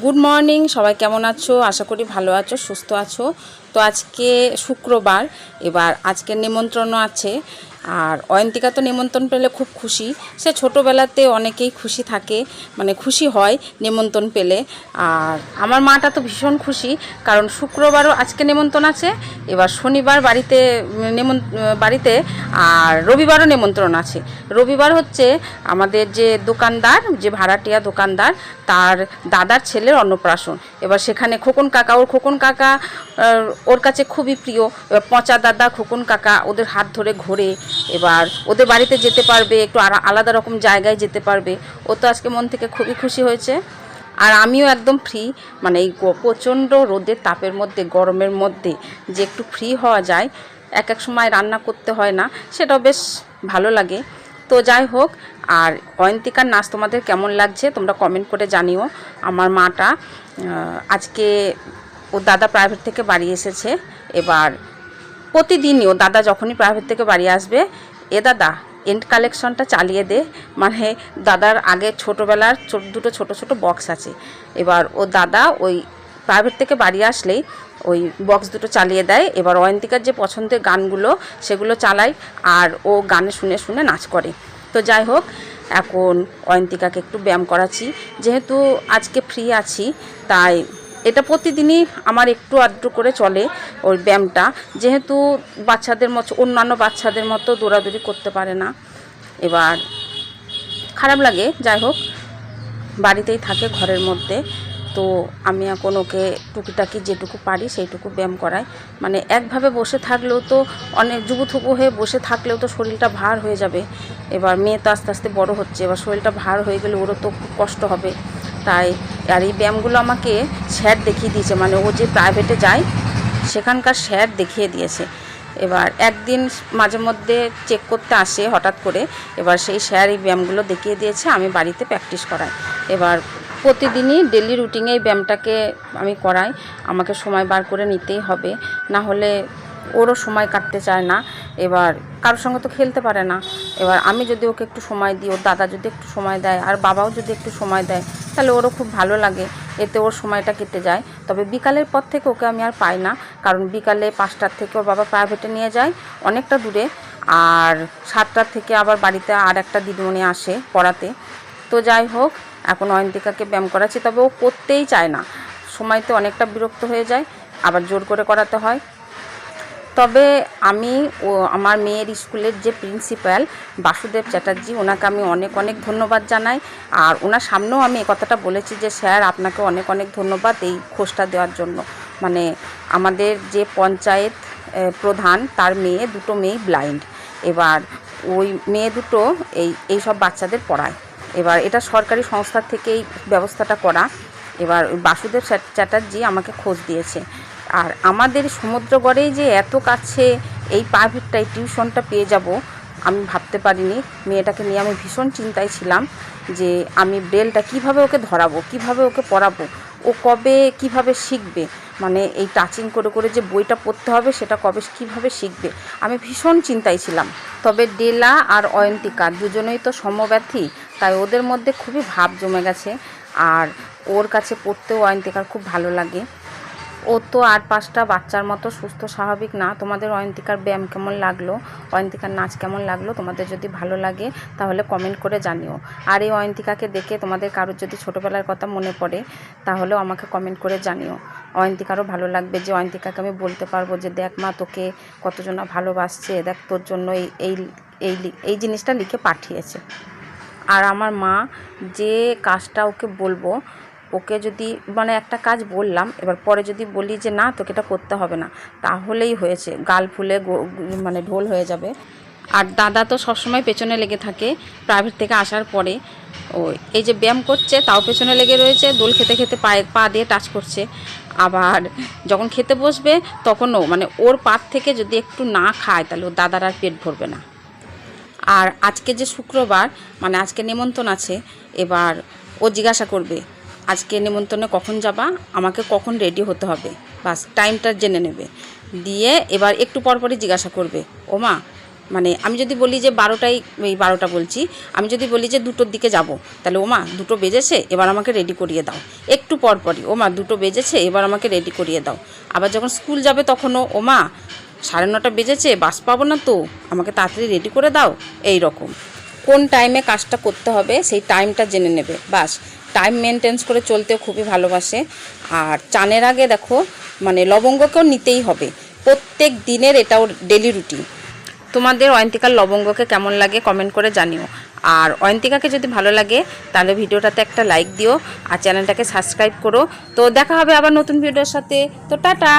Good morning সবাই কেমন আছো? আশা করি ভালো আছো, সুস্থ আছো। তো আজকে শুক্রবার, এবার আজকে নিমন্ত্রণও আছে। আর অয়ন্তিকা তো নিমন্ত্রণ পেলে খুব খুশি। সে ছোটোবেলাতে অনেকেই খুশি থাকে মানে খুশি হয় নিমন্ত্রণ পেলে। আর আমার মাটা তো ভীষণ খুশি, কারণ শুক্রবারও আজকে নিমন্ত্রণ আছে, এবার শনিবার বাড়িতে, নেমন, বাড়িতে, আর রবিবারও নিমন্ত্রণ আছে। রবিবার হচ্ছে আমাদের যে দোকানদার, যে ভাড়াটিয়া দোকানদার, তার দাদার ছেলের অন্নপ্রাশন। এবার সেখানে খোকন কাকা, ওর খোকন কাকা ওর কাছে খুবই প্রিয়। পচা দাদা, খোকন কাকা, ওদের হাত ধরে ঘোরে। এবার ওদের বাড়িতে যেতে পারবে, একটু আলা- আলাদা রকম জায়গায় যেতে পারবে। ও তো আজকে মন থেকে খুবই খুশি হয়েছে। আর আমিও একদম ফ্রি মানে এই প্রচণ্ড রোদের তাপের মধ্যে, গরমের মধ্যে যে একটু ফ্রি হওয়া যায়, এক এক সময় রান্না করতে হয় না, সেটাও বেশ ভালো লাগে। তো যাই হোক, আর অয়ন্তিকার নাচ তোমাদের কেমন লাগছে তোমরা কমেন্ট করে জানিও। আমার মাটা আজকে ও দাদা প্রাইভেট থেকে বাড়ি এসেছে। এবার প্রতিদিনই ও দাদা যখনই প্রাইভেট থেকে বাড়ি আসবে, এ দাদা এন্ড কালেকশনটা চালিয়ে দে। মানে দাদার আগে ছোটোবেলার ছোট দুটো ছোট ছোট বক্স আছে। এবার ও দাদা ওই প্রাইভেট থেকে বাড়ি আসলেই ওই বক্স দুটো চালিয়ে দেয়। এবার অয়ন্তিকার যে পছন্দের গানগুলো, সেগুলো চালায় আর ও গানে শুনে শুনে নাচ করে। তো যাই হোক, এখন অয়ন্তিকাকে একটু ব্যায়াম করাচ্ছি। যেহেতু আজকে ফ্রি আছি, তাই এটা প্রতিদিনই আমার একটু আধটু করে চলে ওই ব্যায়ামটা। যেহেতু বাচ্চাদের মতো, অন্যান্য বাচ্চাদের মতো দৌড়াদৌড়ি করতে পারে না। এবার খারাপ লাগে, যাই হোক, বাড়িতেই থাকে ঘরের মধ্যে। তো আমি এখন ওকে টুকিটাকি যেটুকু পারি সেইটুকু ব্যায়াম করাই। মানে একভাবে বসে থাকলেও তো অনেক যুবথুবু হয়ে বসে থাকলেও তো শরীরটা ভার হয়ে যাবে। এবার মেয়ে তো আস্তে আস্তে বড় হচ্ছে, এবার শরীরটা ভার হয়ে গেলে ওরও তো খুব কষ্ট হবে। তাই আর এই ব্যায়ামগুলো আমাকে স্যার দেখিয়ে দিয়েছে মানে ও যে প্রাইভেটে যায়, সেখানকার স্যার দেখিয়ে দিয়েছে। এবার একদিন মাঝে মধ্যে চেক করতে আসে হঠাৎ করে, এবার সেই স্যার এই ব্যায়ামগুলো দেখিয়ে দিয়েছে, আমি বাড়িতে প্র্যাকটিস করাই। এবার প্রতিদিনই ডেলি রুটিনে এই ব্যায়ামটাকে আমি করাই, আমাকে সময় বার করে নিতেই হবে। না হলে ওরও সময় কাটতে চায় না। এবার কারোর সঙ্গে তো খেলতে পারে না। এবার আমি যদি ওকে একটু সময় দিই, ওর দাদা যদি একটু সময় দেয়, আর বাবাও যদি একটু সময় দেয়, তাহলে ওরও খুব ভালো লাগে। এতে ওর সময়টা কেটে যায়। তবে বিকালের পর থেকে ওকে আমি আর পাই না। কারণ বিকালে পাঁচটার থেকে ওর বাবা প্রাইভেটে নিয়ে যায় অনেকটা দূরে। আর সাতটার থেকে আবার বাড়িতে আর একটা দিদিমণি আসে পড়াতে। তো যাই হোক, এখন অয়ন্তিকাকে ব্যায়াম করাচ্ছি। তবে ও করতেই চায় না। সময়তে অনেকটা বিরক্ত হয়ে যায়। আবার জোর করে করাতে হয়। তবে আমি ও আমার মেয়ের স্কুলের যে প্রিন্সিপাল বাসুদেব চ্যাটার্জি, ওনাকে আমি অনেক অনেক ধন্যবাদ জানাই। আর ওনার সামনেও আমি এই কথাটা বলেছি যে, স্যার, আপনাকে অনেক অনেক ধন্যবাদ এই খোঁজটা দেওয়ার জন্য। মানে আমাদের যে পঞ্চায়েত প্রধান, তার মেয়ে, দুটো মেয়ে ব্লাইন্ড এবার ওই মেয়ে দুটো এই এই সব বাচ্চাদের পড়ায়। এবার এটা সরকারি সংস্থা থেকেই ব্যবস্থাটা করা। এবার বাসুদেব চ্যাট- চ্যাটার্জি আমাকে খোঁজ দিয়েছে। আর আমাদের সমুদ্রগড়েই যে এত কাছে এই প্রাইভেটটাই টিউশনটা পেয়ে যাব, আমি ভাবতে পারিনি। মেয়েটাকে নিয়ে আমি ভীষণ চিন্তায় ছিলাম যে আমি ব্রেলটা কীভাবে ওকে ধরাবো, কীভাবে ওকে পড়াবো, ও কবে কীভাবে শিখবে মানে এই টাচিং করে করে যে বইটা পড়তে হবে সেটা কবে কীভাবে শিখবে, আমি ভীষণ চিন্তায় ছিলাম। তবে ডেলা আর অয়ন্তিকা দুজনেই তো সমব্যথী, তাই ওদের মধ্যে খুবই ভাব জমে গেছে। আর ওর কাছে পড়তেও অয়ন্তিকার খুব ভালো লাগে। ও তো আর পাঁচটা বাচ্চার মতো সুস্থ, স্বাভাবিক না। তোমাদের অয়ন্তিকার ব্যায়াম কেমন লাগল? অয়ন্তিকার নাচ কেমন লাগল? তোমাদের যদি ভালো লাগে, তাহলে কমেন্ট করে জানিও। আর এই অয়ন্তিকাকে দেখে তোমাদের কারোর যদি ছোটোবেলার কথা মনে পড়ে, তাহলেও আমাকে কমেন্ট করে জানিও। অয়ন্তিকারও ভালো লাগবে যে, অয়ন্তিকাকে আমি বলতে পারব যে, দেখ মা, তোকে কতজনা ভালোবাসছে। দেখ, তোর জন্য এই এই এই জিনিসটা লিখে পাঠিয়েছে। আর আমার মা যে কাজটা ওকে বলব ওকে যদি মানে একটা কাজ বললাম, এবার পরে যদি বলি যে না, তোকে এটা করতে হবে না, তাহলেই হয়েছে, গাল ফুলে মানে ঢোল হয়ে যাবে। আর দাদা তো সবসময় পেছনে লেগে থাকে প্রাইভেট থেকে আসার পরে। ও, এই যে ব্যায়াম করছে, তাও পেছনে লেগে রয়েছে, দোল খেতে খেতে পায়ে, পা দিয়ে টাচ করছে। আবার যখন খেতে বসবে, তখনও মানে ওর পাত থেকে যদি একটু না খায়, তাহলে ওর দাদার আর পেট ভরবে না। আর আজকে যে শুক্রবার মানে আজকে নিমন্ত্রণ আছে, এবার ও জিজ্ঞাসা করবে আজকে নিমন্ত্রণে কখন যাবা? আমাকে কখন রেডি হতে হবে? বাস টাইমটা জেনে নেবে। দিয়ে এবার একটু পরপরই জিজ্ঞাসা করবে, ও মা মানে আমি যদি বলি যে বারোটায়, এই বারোটা বলছি, আমি যদি বলি যে দুটোর দিকে যাব, তাহলে ওমা দুটো বেজেছে, এবার আমাকে রেডি করিয়ে দাও। একটু পর পরই ওমা দুটো বেজেছে, এবার আমাকে রেডি করিয়ে দাও। আবার যখন স্কুল যাবে তখনও ওমা সাড়ে নটা বেজেছে, বাস পাবো না তো, আমাকে তাড়াতাড়ি রেডি করে দাও। এই রকম। কোন টাইমে কাজটা করতে হবে, সেই টাইমটা জেনে নেবে। বাস টাইম মেনটেন্স করে চলতে খুবই ভালোবাসে। আর চানের আগে দেখো মানে লবঙ্গকেও নিতেই হবে। প্রত্যেক দিনের এটাও ডেলি রুটিন তোমাদের অয়ন্তিকার লবঙ্গকে কেমন লাগে কমেন্ট করে জানিও। আর অয়ন্তিকাকে যদি ভালো লাগে, তাহলে ভিডিওটাতে একটা লাইক দিও। আর চ্যানেলটাকে সাবস্ক্রাইব করো। তো দেখা হবে আবার নতুন ভিডিওর সাথে। তো টাটা!